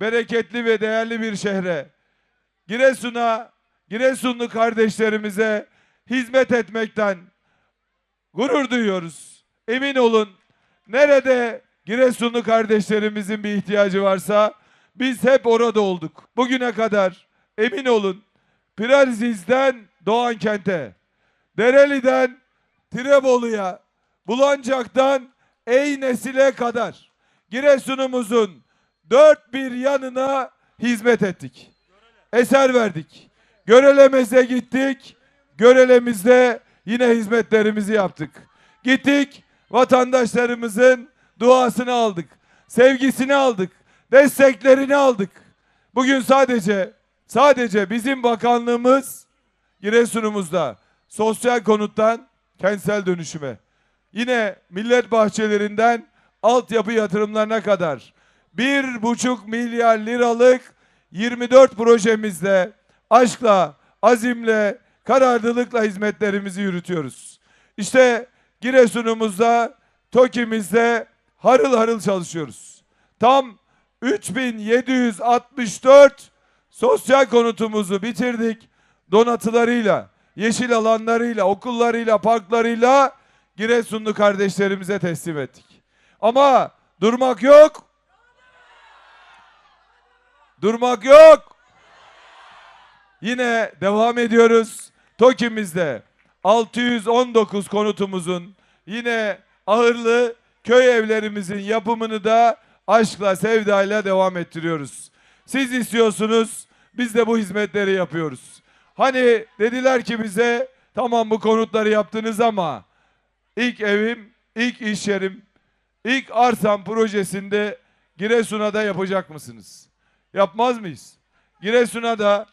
bereketli ve değerli bir şehre, Giresun'a, Giresunlu kardeşlerimize hizmet etmekten gurur duyuyoruz. Emin olun nerede Giresunlu kardeşlerimizin bir ihtiyacı varsa biz hep orada olduk. Bugüne kadar emin olun Praziz'den Doğan Kent'e, Dereli'den Tirebolu'ya, Bulancak'tan Eynesil'e kadar Giresun'umuzun dört bir yanına hizmet ettik. Eser verdik. Görelemez'e gittik. Görelemizde yine hizmetlerimizi yaptık. Gittik vatandaşlarımızın duasını aldık. Sevgisini aldık. Desteklerini aldık. Bugün sadece sadece bizim bakanlığımız Giresun'umuzda sosyal konuttan kentsel dönüşüme yine millet bahçelerinden altyapı yatırımlarına kadar bir buçuk milyar liralık 24 projemizle aşkla, azimle, kararlılıkla hizmetlerimizi yürütüyoruz. İşte Giresun'umuzda, TOKİ'mizde harıl harıl çalışıyoruz. Tam 3764 sosyal konutumuzu bitirdik. Donatılarıyla, yeşil alanlarıyla, okullarıyla, parklarıyla Giresunlu kardeşlerimize teslim ettik. Ama durmak yok. Durmak yok. Yine devam ediyoruz. TOKİ'mizde 619 konutumuzun yine ahırlı köy evlerimizin yapımını da aşkla, sevdayla devam ettiriyoruz. Siz istiyorsunuz, biz de bu hizmetleri yapıyoruz. Hani dediler ki bize, tamam bu konutları yaptınız ama ilk evim, ilk iş yerim, ilk arsam projesinde Giresun'a da yapacak mısınız? Yapmaz mıyız? Giresun'a da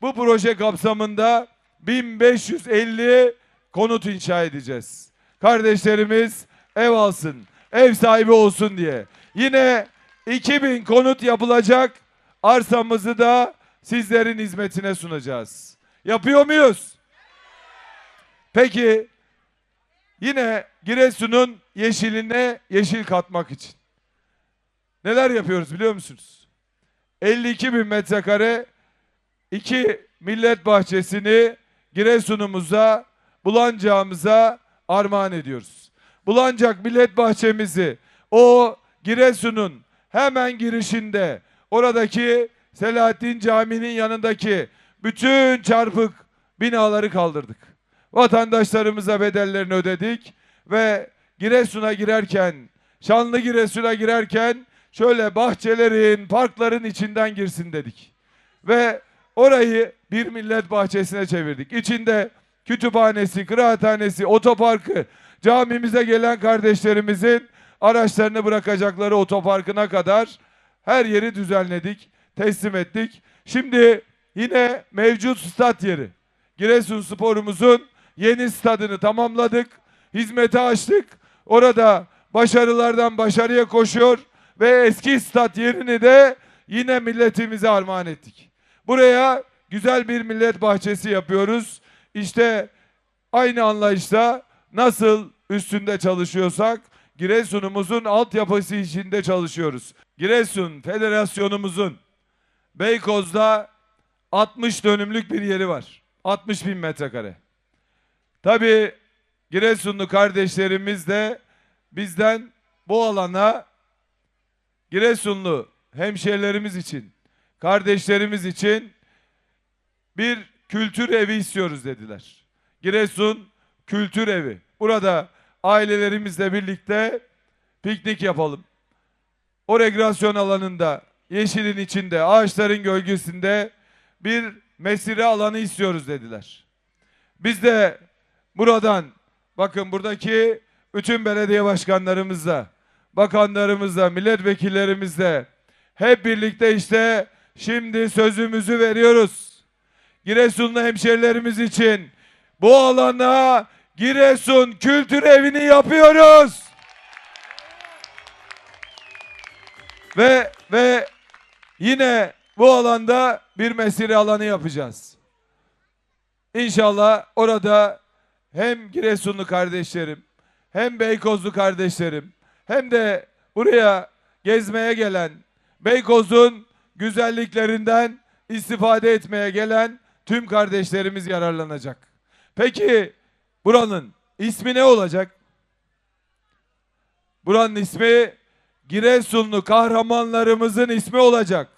bu proje kapsamında 1550 konut inşa edeceğiz. Kardeşlerimiz ev alsın, ev sahibi olsun diye. Yine 2000 konut yapılacak arsamızı da sizlerin hizmetine sunacağız. Yapıyor muyuz? Peki yine Giresun'un yeşiline yeşil katmak için neler yapıyoruz biliyor musunuz? 52 bin metrekare iki millet bahçesini Giresun'umuza, Bulancak'ımıza armağan ediyoruz. Bulancak millet bahçemizi o Giresun'un hemen girişinde oradaki Selahattin Camii'nin yanındaki bütün çarpık binaları kaldırdık. Vatandaşlarımıza bedellerini ödedik ve Giresun'a girerken, Şanlı Giresun'a girerken şöyle bahçelerin, parkların içinden girsin dedik. Ve orayı bir millet bahçesine çevirdik. İçinde kütüphanesi, kıraathanesi, otoparkı, camimize gelen kardeşlerimizin araçlarını bırakacakları otoparkına kadar her yeri düzenledik, teslim ettik. Şimdi yine mevcut stat yeri. Giresun sporumuzun yeni stadını tamamladık. Hizmete açtık. Orada başarılardan başarıya koşuyor ve eski stat yerini de yine milletimize armağan ettik. Buraya güzel bir millet bahçesi yapıyoruz. İşte aynı anlayışla nasıl üstünde çalışıyorsak Giresun'umuzun altyapısı içinde çalışıyoruz. Giresun Federasyonumuzun Beykoz'da 60 dönümlük bir yeri var. 60 bin metrekare. Tabii Giresunlu kardeşlerimiz de bizden bu alana Giresunlu hemşehrilerimiz için, kardeşlerimiz için bir kültür evi istiyoruz dediler. Giresun Kültür Evi. Burada ailelerimizle birlikte piknik yapalım. O rekreasyon alanında, yeşilin içinde, ağaçların gölgesinde bir mesire alanı istiyoruz dediler. Biz de buradan bakın buradaki bütün belediye başkanlarımızla, bakanlarımızla, milletvekillerimizle hep birlikte işte şimdi sözümüzü veriyoruz. Giresunlu hemşerilerimiz için bu alana Giresun Kültür Evi'ni yapıyoruz. Ve ve yine bu alanda bir mesire alanı yapacağız. İnşallah orada hem Giresunlu kardeşlerim, hem Beykozlu kardeşlerim, hem de buraya gezmeye gelen Beykoz'un güzelliklerinden istifade etmeye gelen tüm kardeşlerimiz yararlanacak. Peki buranın ismi ne olacak? Buranın ismi Giresunlu kahramanlarımızın ismi olacak.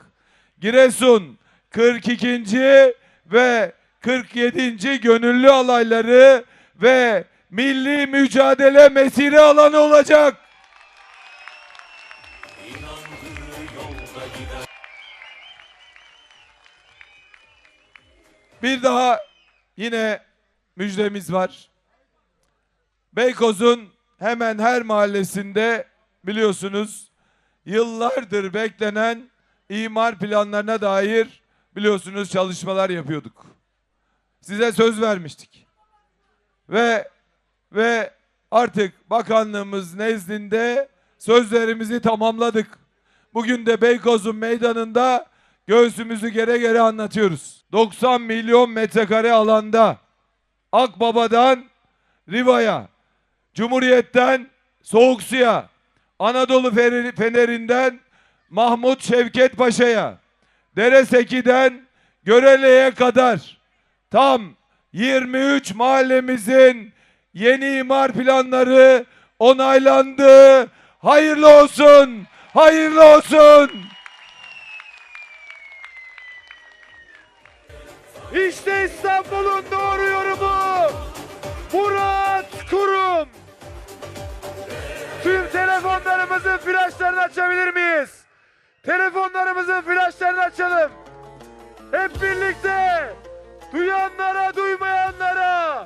Giresun 42. ve 47. gönüllü alayları ve milli mücadele mesire alanı olacak. Bir daha yine müjdemiz var. Beykoz'un hemen her mahallesinde biliyorsunuz yıllardır beklenen imar planlarına dair biliyorsunuz çalışmalar yapıyorduk. Size söz vermiştik. Ve ve artık bakanlığımız nezdinde sözlerimizi tamamladık. Bugün de Beykoz'un meydanında göğsümüzü gere gere anlatıyoruz. 90 milyon metrekare alanda Akbaba'dan Riva'ya, Cumhuriyet'ten Soğuk Su'ya, Anadolu Feneri'nden Mahmut Şevket Paşa'ya, Dereseki'den Görele'ye kadar tam 23 mahallemizin yeni imar planları onaylandı. Hayırlı olsun, hayırlı olsun. İşte İstanbul'un doğru yorumu. Murat Kurum. Tüm telefonlarımızın flaşlarını açabilir miyiz? Telefonlarımızın flaşlarını açalım. Hep birlikte duyanlara duymayanlara